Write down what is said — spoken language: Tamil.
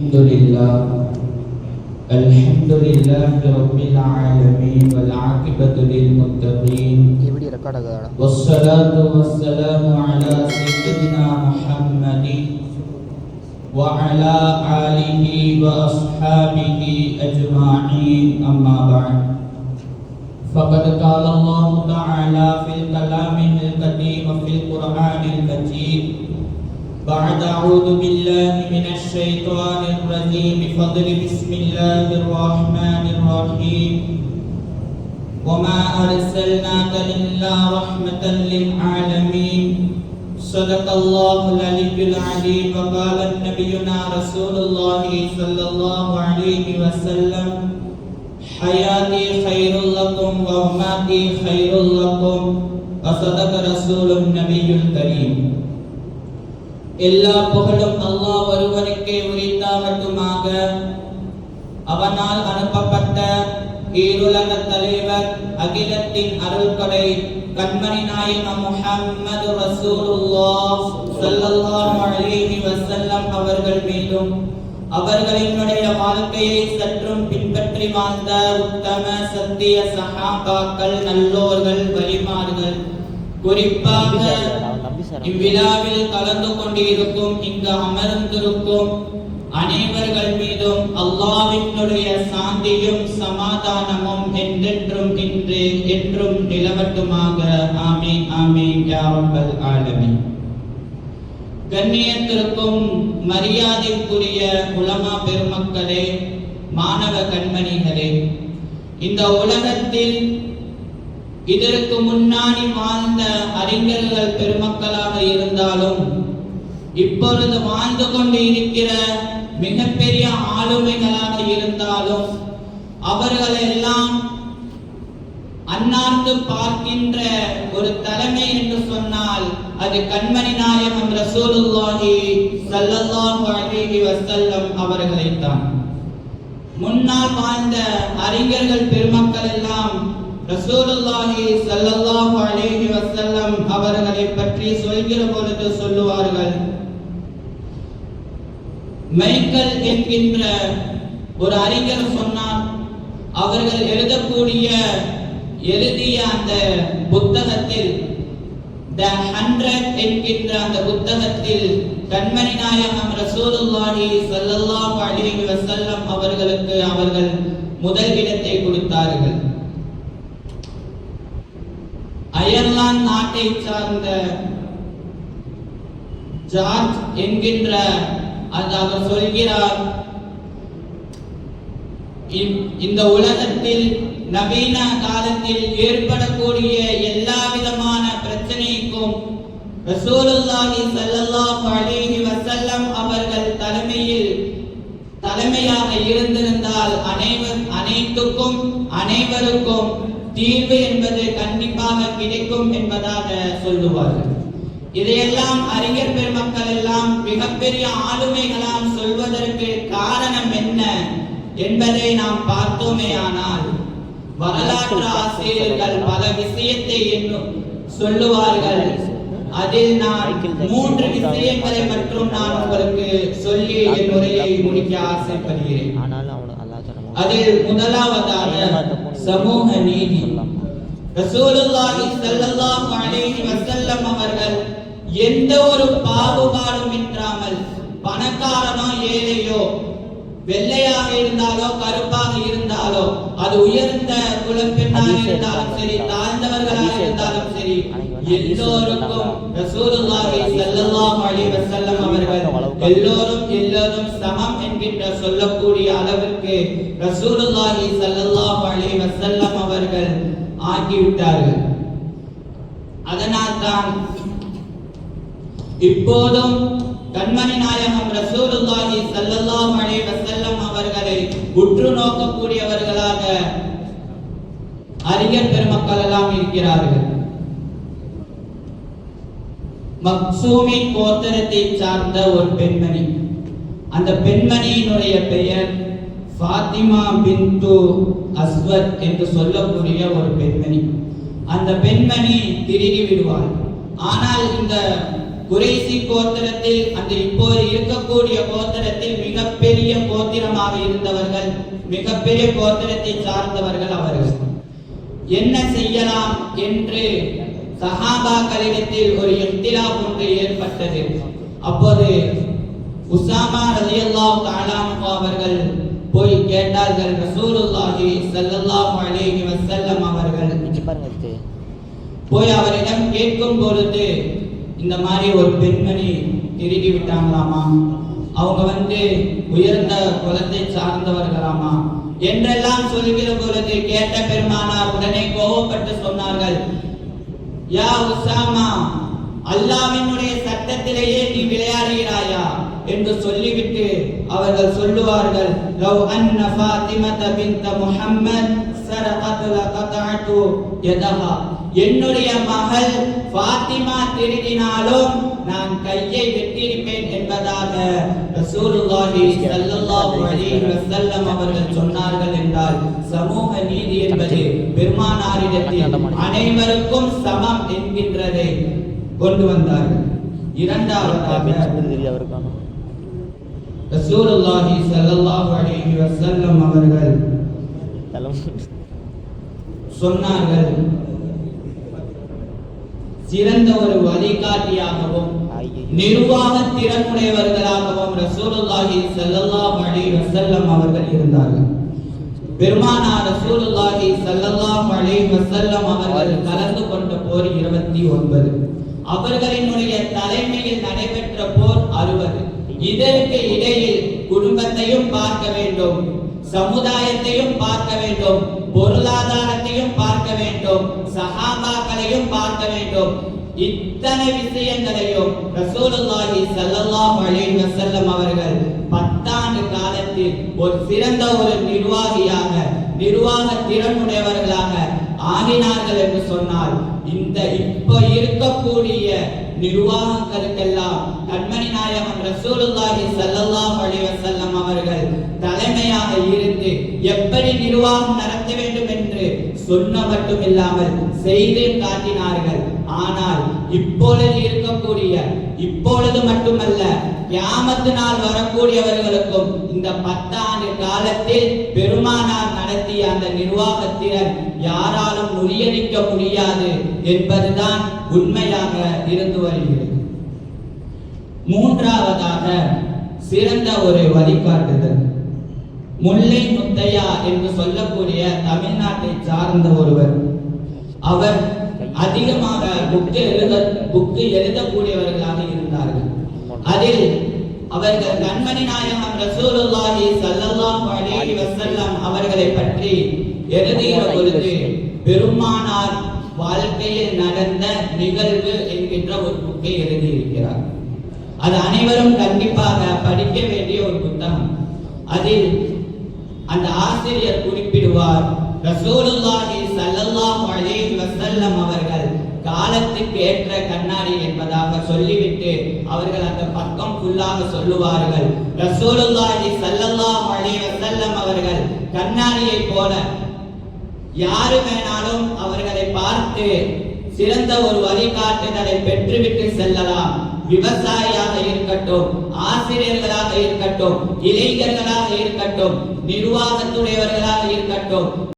الحمد لله. الحمد لله رب العالمين والعاقبة للمتقين. والصلاة والسلام على سيدنا محمد وعلى آله وأصحابه أجمعين. أما بعد فقد قال الله تعالى في الكلام القديم في القرآن المجيد بعد أعوذ بالله من الشيطان الرجيم. بفضل بسم الله الرحمن الرحيم. وما أرسلناك إلا رحمة للعالمين. صدق الله العلي العليم وقال نبينا رسول الله صلى الله عليه وسلم حياتي خير لكم ومماتي خير لكم. وصدق رسول النبي الكريم. எல்லா புகழும் அல்லாஹ் ஒருவனுக்கே உரித்தாகட்டுமாக. அவனால் அனுப்பப்பட்ட ஈருலக தலைவர் அகிலத்தின் அருள்கொடை கண்மணி நாயகம் முஹம்மது ரசூலுல்லாஹ் ஸல்லல்லாஹு அலைஹி வஸல்லம் அவர்கள் மீதும் அவர்களினுடைய வாழ்க்கையை சற்றும் பின்பற்றி வாழ்ந்த உத்தம சத்திய சகாபாக்கள் நல்லோர்கள் வலிமார்கள் குறிப்பாக இவ்விழாவில் கலந்து கொண்டிருக்கும் இங்கு அமர்ந்திருக்கும் அனைவர்கள் மீதும் அல்லாவினுடைய சாந்தியும் சமாதானமும் என்றென்றும் இன்று என்றும் நிலவட்டுமாக. ஆமீன் ஆமீன் யா ரப்பல் கண்ணியத்திற்கும் மரியாதைக்குரிய உலமா பெருமக்களே மாணவ கண்மணிகளே இந்த உலகத்தில் இதற்கு முன்னாடி வாழ்ந்த அறிஞர்கள் பெருமக்களாக இருந்தாலும் இப்பொழுது வாழ்ந்து கொண்டு இருக்கிற மிகப்பெரிய ஆளுமைகளாக இருந்தாலும் அவர்கள் எல்லாம் அன்னார்ந்து பார்க்கின்ற ஒரு தலைமை என்று சொன்னால் அது கண்மணி நாயகம் ரசூலுல்லாஹி ஸல்லல்லாஹு அலைஹி வஸல்லம் அவர்களைத்தான். முன்னால் வாழ்ந்த அறிஞர்கள் பெருமக்கள் எல்லாம் ரசூலுல்லாஹி ஸல்லல்லாஹு அலைஹி வஸல்லம் அவர்களை பற்றி சொல்கிற பொழுது சொல்லுவார்கள் மைக்கேல் என்கின்ற ஒரு அறிஞர் சொன்னார் அவர்கள் எழுதக்கூடிய எழுதிய அந்த புத்தகத்தில் த ஹண்ட்ரட் என்கின்ற அந்த புத்தகத்தில் கண்மணி நாயகம் ரசூலுல்லாஹி ஸல்லல்லாஹு அலைஹி வஸல்லம் அவர்களுக்கு அவர்கள் முதல் இடத்தை கொடுத்தார்கள். அயர்லாந்து நாட்டை சார்ந்த ஜார்ஜ் என்கின்ற அது அவர் சொல்கிறார் இ- இந்த உலகத்தில் நவீன காலத்தில் ஏற்படக்கூடிய எல்லா விதமான பிரச்சனைக்கும் ரசூலுல்லாஹி ஸல்லல்லாஹு அலைஹி வஸல்லம் அவர்கள் தலைமையில் தலைமையாக இருந்திருந்தால் அனைவர் அனைத்துக்கும் அனைவருக்கும் தீர்வு என்பது கண்டிப்பாக கிடைக்கும் என்பதாக சொல்லுவார்கள். இதையெல்லாம் அறிஞர் பெருமக்கள் எல்லாம் மிகப்பெரிய ஆளுமைகளாம் சொல்வதற்கு காரணம் என்ன என்பதை நாம் பார்த்தோமே ஆனால் வரலாற்று ஆசிரியர்கள் பல விஷயத்தை என்னும் சொல்லுவார்கள். அதில் நான் மூன்று விஷயங்களை மட்டும் நான் உங்களுக்கு சொல்லி என் உரையை முடிக்க ஆசைப்படுகிறேன். அதில் முதலாவதாக சமூக நீதி. ரசூலுல்லாஹி ஸல்லல்லாஹு அலைஹி வஸல்லம் அவர்கள் எந்த ஒரு பாகுபாடும் இன்றாமல் பணக்காரனோ ஏழையோ வெள்ளையாக இருந்தாலோ கருப்பாக இருந்தாலோ அது உயர்ந்த குலப்பெண்ணாக இருந்தாலும் சரி தாழ்ந்தவர்களாக இருந்தாலும் சரி எல்லோருக்கும் ரசூலுல்லாஹி ஸல்லல்லாஹு அலைஹி வஸல்லம் எல்லோரும் எல்லோரும் சமம் என்கின்ற சொல்லக்கூடிய அளவிற்கு ரசூலுல்லாஹி ஸல்லல்லாஹு அலைஹி வஸல்லம் அவர்கள் ஆகிவிட்டார்கள் அதனால்தான் இப்போதும் கண்மணி நாயகம் ரசூலுல்லாஹி ஸல்லல்லாஹு அலைஹி வஸல்லம் அவர்களை உற்று நோக்கக்கூடியவர்களாக அறிஞர் பெருமக்கள் எல்லாம் இருக்கிறார்கள். மக்சூமி கோத்திரத்தை சார்ந்த ஒரு பெண்மணி. அந்த பெண்மணியினுடைய பெயர் ஃபாத்திமா பின்து அஸ்வத் என்று சொல்லக்கூடிய ஒரு பெண்மணி. அந்த பெண்மணி திருகி விடுவாள். ஆனால் இந்த குறைசி கோத்திரத்தில் அந்த இப்போது இருக்கக்கூடிய கோத்திரத்தில் மிகப்பெரிய கோத்திரமாக இருந்தவர்கள் மிகப்பெரிய கோத்திரத்தை சார்ந்தவர்கள் அவர்கள். என்ன செய்யலாம் என்று சஹாபாக்களிடத்தில் ஒரு இஃப்திலாப் ஒன்று ஏற்பட்டது. அப்போது உசாமா ரலியல்லாஹு தஆலா அன்ஹு அவர்கள் போய் கேட்டார்கள் ரசூலுல்லாஹி ஸல்லல்லாஹு அலைஹி வஸல்லம் அவர்கள். போய் அவரிடம் கேட்கும் பொழுது இந்த மாதிரி ஒரு பெண்மணி திருடி விட்டாங்களாமா? அவங்க வந்து உயர்ந்த குலத்தை சார்ந்தவர்களாமா? என்றெல்லாம் சொல்கிற பொழுது கேட்ட பெருமானார் உடனே கோபப்பட்டு சொன்னார்கள் யா உசாமா அல்லாஹ்வினுடைய சட்டத்திலேயே நீ விளையாடுகிறாயா என்று சொல்லிவிட்டு அவர்கள் சொல்லுவார்கள் லவ் அன்ன ஃபாத்திமத பின்த முஹம்மத் சரகத் லகதஅது யதஹா. என்னுடைய மகள் ஃபாத்திமா திருடினாலும் நான் கையை வெட்டியிருப்பேன் என்பதாக ரசூலுல்லாஹி ஸல்லல்லாஹு அலைஹி வஸல்லம் அவர்கள் சொன்னார்கள் என்றால் சமூக நீதி என்பது பெருமானாரிடத்தில் அனைவருக்கும் சமம் என்கின்றது. கொண்டு வந்தார்கள். இரண்டாவதாக ரசூலுல்லாஹி ஸல்லல்லாஹு அலைஹி வஸல்லம் அவர்கள் சொன்னார்கள் சிறந்த ஒரு வழிகாட்டியாகவும் நிர்வாக திறனுடையவர்களாகவும் ரசூலுல்லாஹி ஸல்லல்லாஹு அலைஹி வஸல்லம் அவர்கள் இருந்தார்கள். பெருமானார் ரசூலுல்லாஹி ஸல்லல்லாஹு அலைஹி வஸல்லம் அவர்கள் கலந்து கொண்ட போர் 29 அவர்களினுடைய தலைமையில் நடைபெற்ற போர் 60 இதற்கு இடையில் குடும்பத்தையும் பார்க்க வேண்டும் சமுதாயத்தையும் பார்க்க வேண்டும் பொருளாதாரத்தையும் பார்க்க வேண்டும் சகாபாக்களையும் பார்க்க வேண்டும். இத்தனை விஷயங்களையும் ரசூலுல்லாஹி ஸல்லல்லாஹு அலைஹி வஸல்லம் அவர்கள் பத்தாண்டு காலத்தில் ஒரு சிறந்த ஒரு நிர்வாகியாக நிர்வாக திறனுடையவர்களாக ஆகினார்கள் என்று சொன்னால் இந்த இப்ப இருக்கக்கூடிய நிர்வாகங்களுக்கெல்லாம் கண்மணி நாயகம் ரசூலுல்லாஹி சல்லல்லாஹு அலைஹி வஸல்லம் அவர்கள் தலைமையாக இருந்து எப்படி நிர்வாகம் நடத்த வேண்டும் என்று சொன்ன மட்டும் இல்லாமல் செய்து காட்டினார்கள். ஆனால் இப்பொழுது இருக்கக்கூடிய இப்பொழுது மட்டுமல்ல கியாமத்து நாள் வரக்கூடியவர்களுக்கும் இந்த பத்தாண்டு காலத்தில் பெருமானார் நடத்திய அந்த நிர்வாகத்திறன் யாராலும் முறியடிக்க முடியாது என்பதுதான் உண்மையாக இருந்து வருகிறது. மூன்றாவதாக சிறந்த ஒரு வழிகாட்டுதல். முல்லை முத்தையா என்று சொல்லக்கூடிய தமிழ்நாட்டை சார்ந்த ஒருவர். அவர் அதிகமாக புக்கு எழுத புக்கு எழுதக்கூடியவர்களாக இருந்தார். அதில் அவர்கள் கண்மணி நாயகம் ரசூலுல்லாஹி ஸல்லல்லாஹு அலைஹி வஸல்லம் அவர்களை பற்றி எழுதுகிற பொழுது பெருமானார் வாழ்க்கையில் நடந்த நிகழ்வு என்கின்ற ஒரு புக்கை எழுதியிருக்கிறார். அது அனைவரும் கண்டிப்பாக படிக்க வேண்டிய ஒரு புத்தகம். அதில் அந்த ஆசிரியர் குறிப்பிடுவார் ரசூலுல்லாஹி ஸல்லல்லாஹு அலைஹி வஸல்லம் அவர்கள் காலத்துக்கு ஏற்ற கண்ணாடி என்பதாக சொல்லிவிட்டு அவர்கள் அந்த பக்கம் ஃபுல்லாக சொல்லுவார்கள். ரசூலுல்லாஹி ஸல்லல்லாஹு அலைஹி வஸல்லம் அவர்கள் கண்ணாடியை போல யாரு வேணாலும் அவர்களை பார்த்து சிறந்த ஒரு வழிகாட்டுதலை பெற்றுவிட்டு செல்லலாம். விவசாயியாக இருக்கட்டும் ஆசிரியர்களாக இருக்கட்டும் இளைஞர்களாக இருக்கட்டும் நிர்வாகத்துடையவர்களாக இருக்கட்டும்